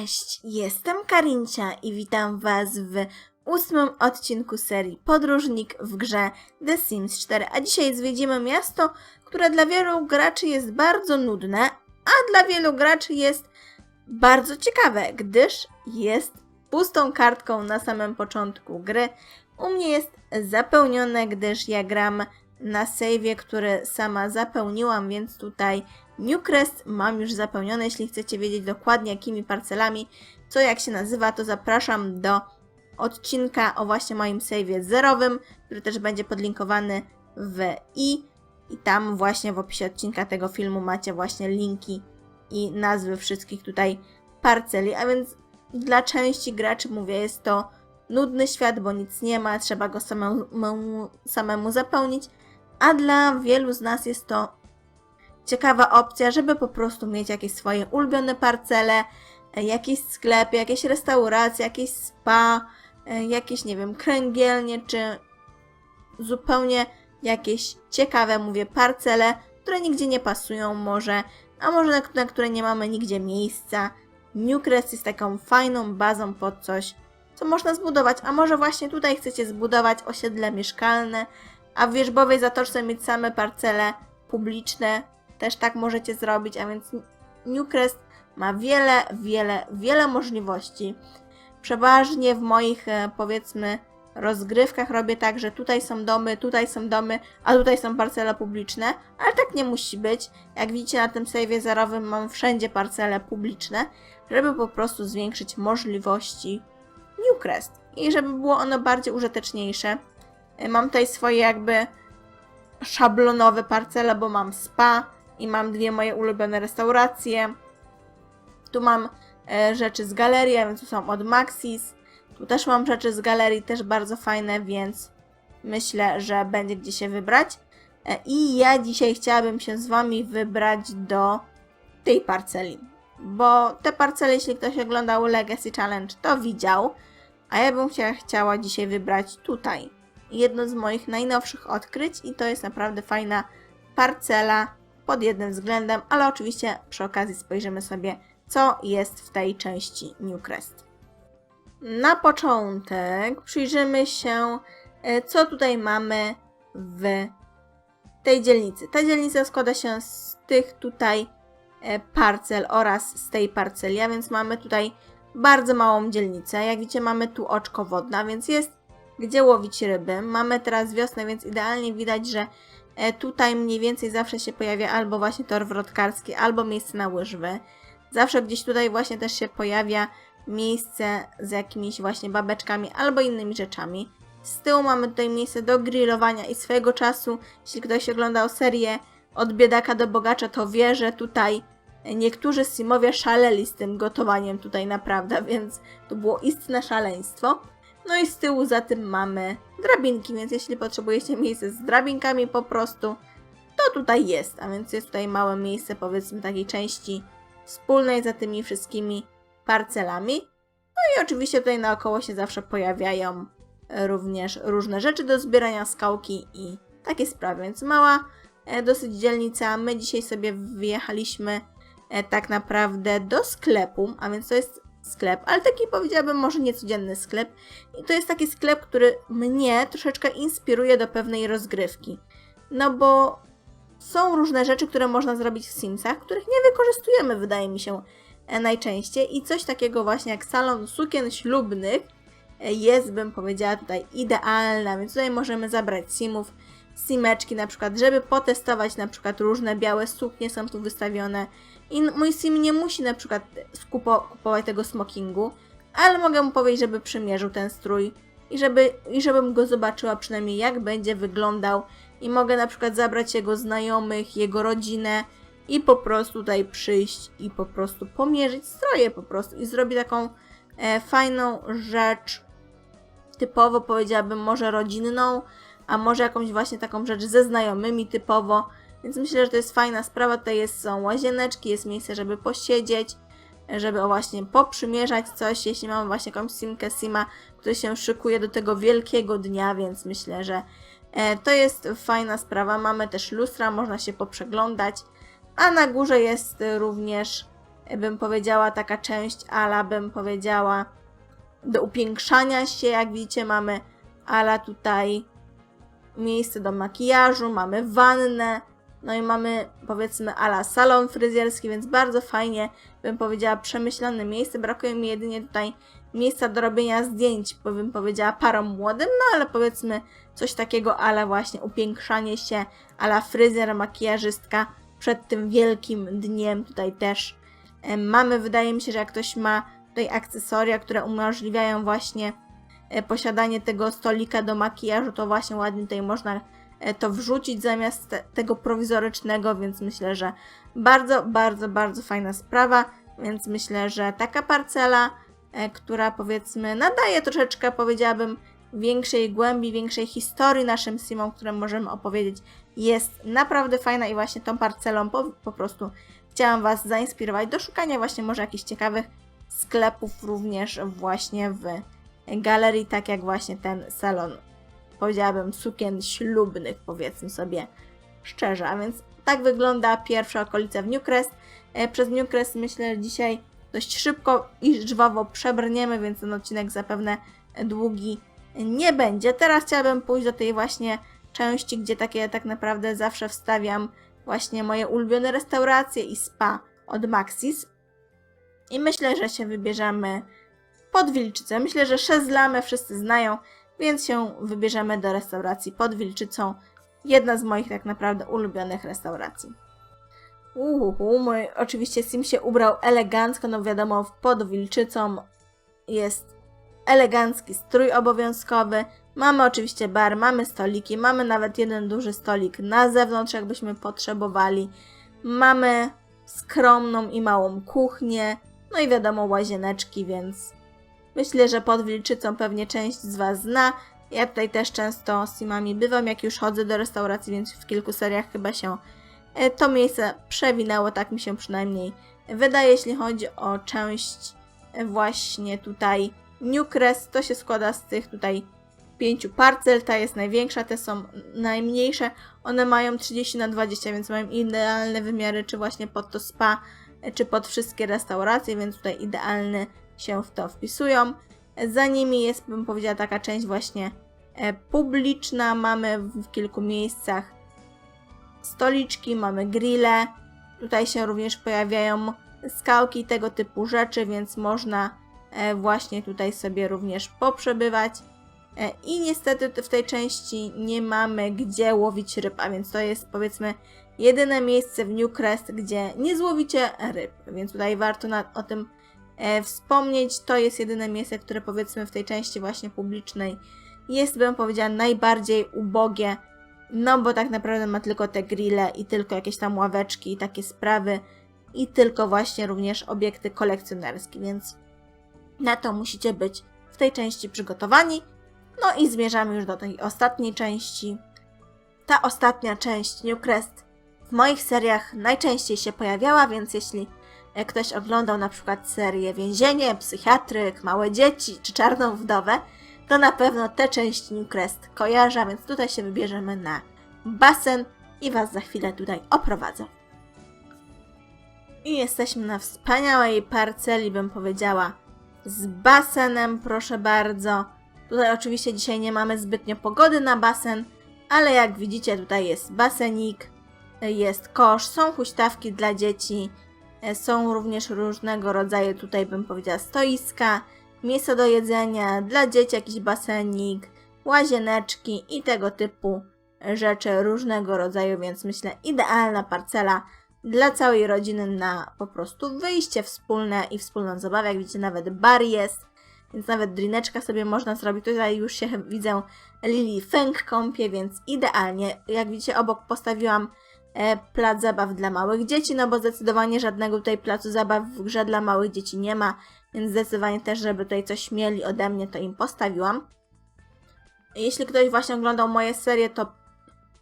Cześć, jestem Karincia i witam Was w ósmym odcinku serii Podróżnik w grze The Sims 4. A dzisiaj zwiedzimy miasto, które dla wielu graczy jest bardzo nudne, a dla wielu graczy jest bardzo ciekawe, gdyż jest pustą kartką na samym początku gry. U mnie jest zapełnione, gdyż ja gram na saveie, który sama zapełniłam, więc tutaj Newcrest mam już zapełnione. Jeśli chcecie wiedzieć dokładnie jakimi parcelami, co jak się nazywa, to zapraszam do odcinka o właśnie moim saveie zerowym, który też będzie podlinkowany w i. I tam właśnie w opisie odcinka tego filmu macie właśnie linki i nazwy wszystkich tutaj parceli. A więc dla części graczy mówię, jest to nudny świat, bo nic nie ma, trzeba go samemu, samemu zapełnić. A dla wielu z nas jest to ciekawa opcja, żeby po prostu mieć jakieś swoje ulubione parcele, e, jakiś sklep, jakieś restauracje, jakieś spa, e, jakieś, nie wiem, kręgielnie, czy zupełnie jakieś ciekawe, mówię, parcele, które nigdzie nie pasują może, a może na, na które nie mamy nigdzie miejsca. Newcrest jest taką fajną bazą pod coś, co można zbudować, a może właśnie tutaj chcecie zbudować osiedle mieszkalne, a w Wierzbowej Zatoczce mieć same parcele publiczne, też tak możecie zrobić, a więc Newcrest ma wiele, wiele, wiele możliwości. Przeważnie w moich, e, powiedzmy, rozgrywkach robię tak, że tutaj są domy, tutaj są domy, a tutaj są parcele publiczne, ale tak nie musi być. Jak widzicie na tym save'ie zerowym mam wszędzie parcele publiczne, żeby po prostu zwiększyć możliwości Newcrest i żeby było ono bardziej użyteczniejsze. Mam tutaj swoje jakby szablonowe parcele, bo mam spa i mam dwie moje ulubione restauracje. Tu mam e, rzeczy z galerii, a więc tu są od Maxis. Tu też mam rzeczy z galerii, też bardzo fajne, więc myślę, że będzie gdzie się wybrać. E, I ja dzisiaj chciałabym się z Wami wybrać do tej parceli. Bo te parcele, jeśli ktoś oglądał Legacy Challenge, to widział. A ja bym się chciała dzisiaj wybrać tutaj. Jedno z moich najnowszych odkryć i to jest naprawdę fajna parcela pod jednym względem, ale oczywiście przy okazji spojrzymy sobie, co jest w tej części Newcrest. Na początek przyjrzymy się, e, co tutaj mamy w tej dzielnicy. Ta dzielnica składa się z tych tutaj e, parcel oraz z tej parceli, a więc mamy tutaj bardzo małą dzielnicę. Jak widzicie, mamy tu oczko wodne, a więc jest gdzie łowić ryby. Mamy teraz wiosnę, więc idealnie widać, że e, tutaj mniej więcej zawsze się pojawia albo właśnie tor wrotkarski, albo miejsce na łyżwy. Zawsze gdzieś tutaj właśnie też się pojawia miejsce z jakimiś właśnie babeczkami albo innymi rzeczami. Z tyłu mamy tutaj miejsce do grillowania i swojego czasu, jeśli ktoś oglądał serię od biedaka do bogacza, to wie, że tutaj niektórzy simowie szaleli z tym gotowaniem tutaj naprawdę, więc to było istne szaleństwo. No i z tyłu za tym mamy drabinki, więc jeśli potrzebujecie miejsce z drabinkami po prostu, to tutaj jest. A więc jest tutaj małe miejsce, powiedzmy, takiej części wspólnej za tymi wszystkimi parcelami. No i oczywiście tutaj naokoło się zawsze pojawiają również różne rzeczy do zbierania, skałki i takie sprawy. Więc mała e, dosyć dzielnica. My dzisiaj sobie wyjechaliśmy e, tak naprawdę do sklepu, a więc to jest sklep, ale taki powiedziałabym może niecodzienny sklep. I to jest taki sklep, który mnie troszeczkę inspiruje do pewnej rozgrywki. No bo są różne rzeczy, które można zrobić w Simsach, których nie wykorzystujemy, wydaje mi się, e, najczęściej. I coś takiego właśnie jak salon sukien ślubnych e, jest, bym powiedziała, tutaj idealna. Więc tutaj możemy zabrać Simów, Simeczki na przykład, żeby potestować na przykład różne białe suknie są tu wystawione. I mój sim nie musi na przykład skupo, kupować tego smokingu, ale mogę mu powiedzieć, żeby przymierzył ten strój i, żeby, i żebym go zobaczyła przynajmniej jak będzie wyglądał. I mogę na przykład zabrać jego znajomych, jego rodzinę i po prostu tutaj przyjść i po prostu pomierzyć stroje po prostu. I zrobić taką e, fajną rzecz typowo powiedziałabym może rodzinną, a może jakąś właśnie taką rzecz ze znajomymi typowo, więc myślę, że to jest fajna sprawa. Tutaj jest, są łazieneczki, jest miejsce, żeby posiedzieć, żeby właśnie poprzymierzać coś, jeśli mamy właśnie jakąś simkę sima, który się szykuje do tego wielkiego dnia, więc myślę, że e, to jest fajna sprawa. Mamy też lustra, można się poprzeglądać, a na górze jest również e, bym powiedziała, taka część ala, bym powiedziała, do upiększania się. Jak widzicie, mamy ala tutaj miejsce do makijażu, mamy wannę, no i mamy powiedzmy ala salon fryzjerski, więc bardzo fajnie, bym powiedziała, przemyślane miejsce. Brakuje mi jedynie tutaj miejsca do robienia zdjęć, bo bym powiedziała parom młodym, no ale powiedzmy coś takiego, ale właśnie upiększanie się, ala fryzjer, makijażystka przed tym wielkim dniem tutaj też e, mamy. Wydaje mi się, że jak ktoś ma tutaj akcesoria, które umożliwiają właśnie e, posiadanie tego stolika do makijażu, to właśnie ładnie tutaj można to wrzucić zamiast te, tego prowizorycznego, więc myślę, że bardzo, bardzo, bardzo fajna sprawa, więc myślę, że taka parcela, e, która powiedzmy nadaje troszeczkę, powiedziałabym, większej głębi, większej historii naszym simom, które możemy opowiedzieć, jest naprawdę fajna i właśnie tą parcelą po, po prostu chciałam Was zainspirować do szukania właśnie może jakichś ciekawych sklepów również właśnie w galerii, tak jak właśnie ten salon, powiedziałabym, sukien ślubnych, powiedzmy sobie szczerze. A więc tak wygląda pierwsza okolica w Newcrest. E, Przez Newcrest myślę, że dzisiaj dość szybko i żwawo przebrniemy, więc ten odcinek zapewne długi nie będzie. Teraz chciałabym pójść do tej właśnie części, gdzie takie tak naprawdę zawsze wstawiam właśnie moje ulubione restauracje i spa od Maxis. I myślę, że się wybierzemy pod Wilczycę. Myślę, że Szezlamę wszyscy znają, więc się wybierzemy do restauracji pod Wilczycą. Jedna z moich tak naprawdę ulubionych restauracji. Uhu, mój oczywiście Sim się ubrał elegancko, no wiadomo, pod Wilczycą jest elegancki strój obowiązkowy. Mamy oczywiście bar, mamy stoliki, mamy nawet jeden duży stolik na zewnątrz, jakbyśmy potrzebowali. Mamy skromną i małą kuchnię, no i wiadomo łazieneczki, więc myślę, że pod Wilczycą pewnie część z Was zna. Ja tutaj też często z Simami bywam, jak już chodzę do restauracji, więc w kilku seriach chyba się e, to miejsce przewinęło, tak mi się przynajmniej wydaje, jeśli chodzi o część e, właśnie tutaj Newcrest, to się składa z tych tutaj pięciu parcel, ta jest największa, te są najmniejsze, one mają 30 na 20, więc mają idealne wymiary, czy właśnie pod to spa, e, czy pod wszystkie restauracje, więc tutaj idealne się w to wpisują. Za nimi jest, bym powiedziała, taka część właśnie e, publiczna. Mamy w kilku miejscach stoliczki, mamy grille. Tutaj się również pojawiają skałki, tego typu rzeczy, więc można e, właśnie tutaj sobie również poprzebywać. E, I niestety w tej części nie mamy gdzie łowić ryb, a więc to jest powiedzmy jedyne miejsce w Newcrest, gdzie nie złowicie ryb, więc tutaj warto na, o tym wspomnieć. To jest jedyne miejsce, które powiedzmy w tej części właśnie publicznej jest, bym powiedziała, najbardziej ubogie, no bo tak naprawdę ma tylko te grille i tylko jakieś tam ławeczki i takie sprawy i tylko właśnie również obiekty kolekcjonerskie, więc na to musicie być w tej części przygotowani. No i zmierzamy już do tej ostatniej części. Ta ostatnia część Newcrest w moich seriach najczęściej się pojawiała, więc jeśli e, ktoś oglądał na przykład serię Więzienie, Psychiatryk, Małe Dzieci czy Czarną Wdowę, to na pewno te części Newcrest kojarzę, więc tutaj się wybierzemy na basen i Was za chwilę tutaj oprowadzę. I jesteśmy na wspaniałej parceli, bym powiedziała, z basenem, proszę bardzo. Tutaj oczywiście dzisiaj nie mamy zbytnio pogody na basen, ale jak widzicie tutaj jest basenik, jest kosz, są huśtawki dla dzieci, są również różnego rodzaju tutaj bym powiedziała stoiska, miejsce do jedzenia, dla dzieci jakiś basenik, łazieneczki i tego typu rzeczy różnego rodzaju, więc myślę idealna parcela dla całej rodziny na po prostu wyjście wspólne i wspólną zabawę. Jak widzicie nawet bar jest, więc nawet drineczka sobie można zrobić. Tutaj już się widzę Lili Feng kąpie, więc idealnie. Jak widzicie obok postawiłam e, plac zabaw dla małych dzieci, no bo zdecydowanie żadnego tutaj placu zabaw w grze dla małych dzieci nie ma, więc zdecydowanie też, żeby tutaj coś mieli ode mnie, to im postawiłam. Jeśli ktoś właśnie oglądał moje serie, to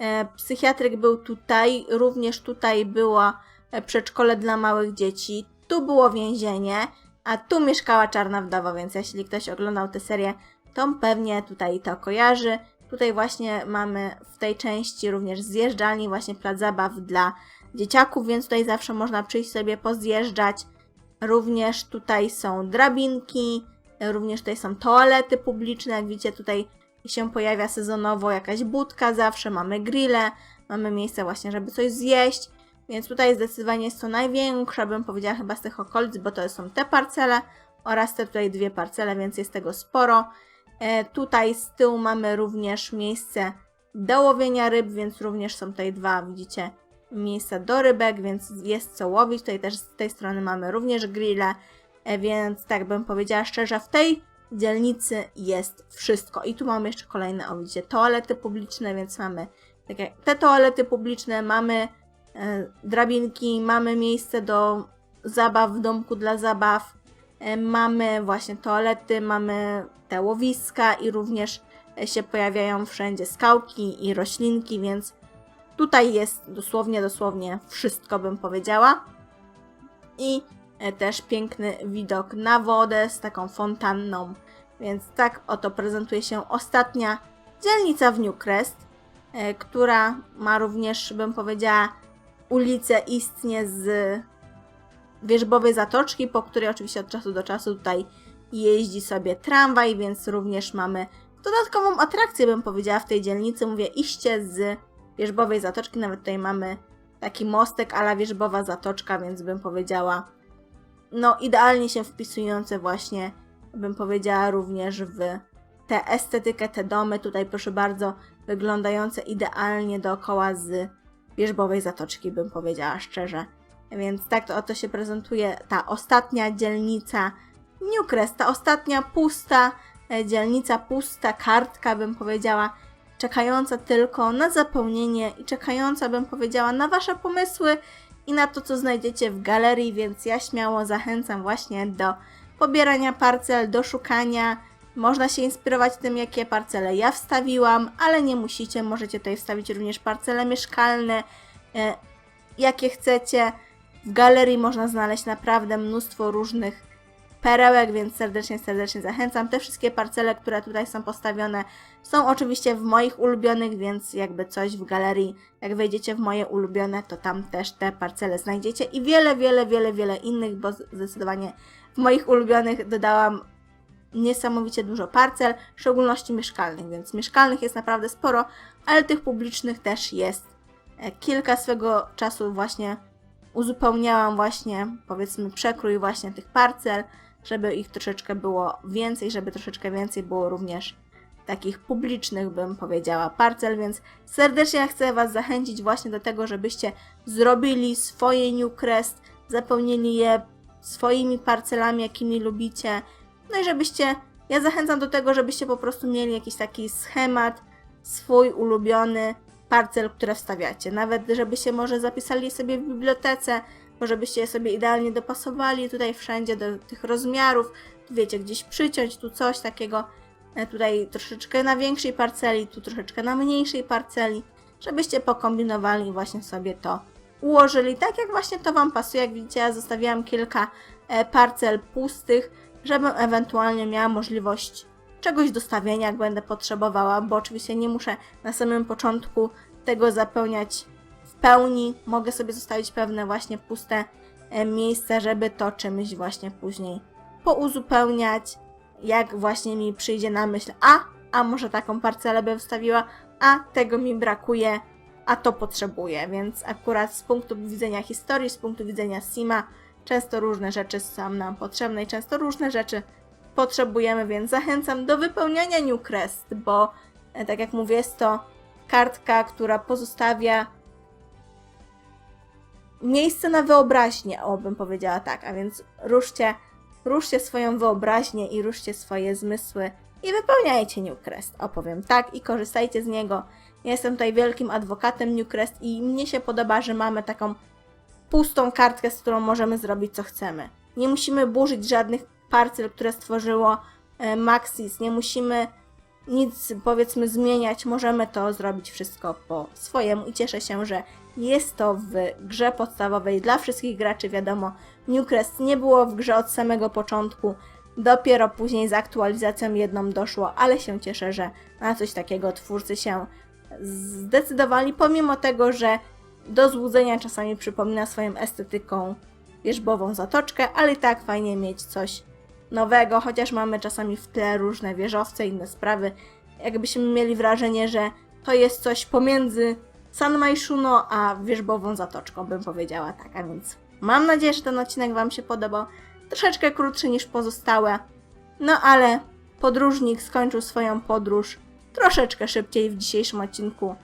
e, psychiatryk był tutaj, również tutaj było e, przedszkole dla małych dzieci, tu było więzienie, a tu mieszkała Czarna Wdowa, więc jeśli ktoś oglądał tę serię, to pewnie tutaj to kojarzy. Tutaj właśnie mamy w tej części również zjeżdżalni, właśnie plac zabaw dla dzieciaków, więc tutaj zawsze można przyjść sobie pozjeżdżać Również tutaj są drabinki, również tutaj są toalety publiczne. Jak widzicie, tutaj się pojawia sezonowo jakaś budka, zawsze mamy grille, mamy miejsce właśnie, żeby coś zjeść. Więc tutaj zdecydowanie jest to największa, bym powiedziała, chyba z tych okolic, bo to są te parcele oraz te tutaj dwie parcele, więc jest tego sporo. E, tutaj z tyłu mamy również miejsce do łowienia ryb, więc również są tutaj dwa, widzicie, miejsca do rybek, więc jest co łowić. Tutaj też z tej strony mamy również grille, e, więc tak bym powiedziała szczerze, w tej dzielnicy jest wszystko. I tu mamy jeszcze kolejne, o widzicie, toalety publiczne, więc mamy takie, te toalety publiczne, mamy e, drabinki, mamy miejsce do zabaw w domku dla zabaw, mamy właśnie toalety, mamy te łowiska i również e, się pojawiają wszędzie skałki i roślinki, więc tutaj jest dosłownie, dosłownie wszystko bym powiedziała. I e, też piękny widok na wodę z taką fontanną. Więc tak oto prezentuje się ostatnia dzielnica w Newcrest, e, która ma również, bym powiedziała, ulicę istnie z wierzbowej zatoczki, po której oczywiście od czasu do czasu tutaj jeździ sobie tramwaj, więc również mamy dodatkową atrakcję, bym powiedziała, w tej dzielnicy. Mówię, iście z wierzbowej zatoczki, nawet tutaj mamy taki mostek ala wierzbowa zatoczka, więc bym powiedziała, no idealnie się wpisujące właśnie, bym powiedziała, również w tę estetykę, te domy, tutaj proszę bardzo, wyglądające idealnie dookoła z wierzbowej zatoczki, bym powiedziała szczerze. Więc tak to oto się prezentuje ta ostatnia dzielnica Newcrest, ta ostatnia pusta e, dzielnica, pusta kartka, bym powiedziała, czekająca tylko na zapełnienie i czekająca, bym powiedziała, na Wasze pomysły i na to, co znajdziecie w galerii, więc ja śmiało zachęcam właśnie do pobierania parcel, do szukania. Można się inspirować tym, jakie parcele ja wstawiłam, ale nie musicie. Możecie tutaj wstawić również parcele mieszkalne, e, jakie chcecie. W galerii można znaleźć naprawdę mnóstwo różnych perełek, więc serdecznie, serdecznie zachęcam. Te wszystkie parcele, które tutaj są postawione, są oczywiście w moich ulubionych, więc jakby coś w galerii, jak wejdziecie w moje ulubione, to tam też te parcele znajdziecie i wiele, wiele, wiele, wiele innych, bo zdecydowanie w moich ulubionych dodałam niesamowicie dużo parcel, w szczególności mieszkalnych, więc mieszkalnych jest naprawdę sporo, ale tych publicznych też jest e, kilka swego czasu właśnie uzupełniałam właśnie, powiedzmy, przekrój właśnie tych parcel, żeby ich troszeczkę było więcej, żeby troszeczkę więcej było również takich publicznych, bym powiedziała, parcel, więc serdecznie chcę Was zachęcić właśnie do tego, żebyście zrobili swoje Newcrest, zapełnili je swoimi parcelami, jakimi lubicie, no i żebyście, ja zachęcam do tego, żebyście po prostu mieli jakiś taki schemat, swój ulubiony parcel, które wstawiacie. Nawet żebyście może zapisali sobie w bibliotece, może byście je sobie idealnie dopasowali tutaj wszędzie do tych rozmiarów, tu wiecie, gdzieś przyciąć, tu coś takiego, e, tutaj troszeczkę na większej parceli, tu troszeczkę na mniejszej parceli, żebyście pokombinowali i właśnie sobie to ułożyli tak, jak właśnie to Wam pasuje. Jak widzicie, ja zostawiłam kilka e, parcel pustych, żebym ewentualnie miała możliwość czegoś dostawienia, jak będę potrzebowała, bo oczywiście nie muszę na samym początku tego zapełniać w pełni. Mogę sobie zostawić pewne właśnie puste e, miejsca, żeby to czymś właśnie później pouzupełniać, jak właśnie mi przyjdzie na myśl, a, a może taką parcelę bym wstawiła, a tego mi brakuje, a to potrzebuję, więc akurat z punktu widzenia historii, z punktu widzenia Sima, często różne rzeczy są nam potrzebne i często różne rzeczy potrzebujemy, więc zachęcam do wypełniania Newcrest, bo e, tak jak mówię, jest to kartka, która pozostawia miejsce na wyobraźnię, o bym powiedziała tak, a więc ruszcie, ruszcie swoją wyobraźnię i ruszcie swoje zmysły i wypełniajcie Newcrest, opowiem tak i korzystajcie z niego. Ja jestem tutaj wielkim adwokatem Newcrest i mnie się podoba, że mamy taką pustą kartkę, z którą możemy zrobić co chcemy. Nie musimy burzyć żadnych parcel, które stworzyło e, Maxis. Nie musimy nic, powiedzmy, zmieniać. Możemy to zrobić wszystko po swojemu i cieszę się, że jest to w grze podstawowej dla wszystkich graczy. Wiadomo, Newcrest nie było w grze od samego początku. Dopiero później z aktualizacją jedną doszło, ale się cieszę, że na coś takiego twórcy się zdecydowali, pomimo tego, że do złudzenia czasami przypomina swoją estetyką wierzbową zatoczkę, ale i tak fajnie mieć coś nowego, chociaż mamy czasami w tle różne wieżowce inne sprawy. Jakbyśmy mieli wrażenie, że to jest coś pomiędzy San Maishuno a wierzbową zatoczką, bym powiedziała tak. A więc mam nadzieję, że ten odcinek Wam się podobał. Troszeczkę krótszy niż pozostałe, no ale podróżnik skończył swoją podróż troszeczkę szybciej w dzisiejszym odcinku.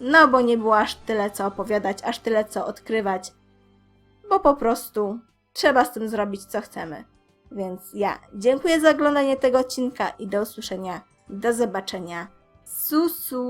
No bo nie było aż tyle co opowiadać, aż tyle co odkrywać, bo po prostu trzeba z tym zrobić co chcemy. Więc ja dziękuję za oglądanie tego odcinka i do usłyszenia, do zobaczenia. Susu!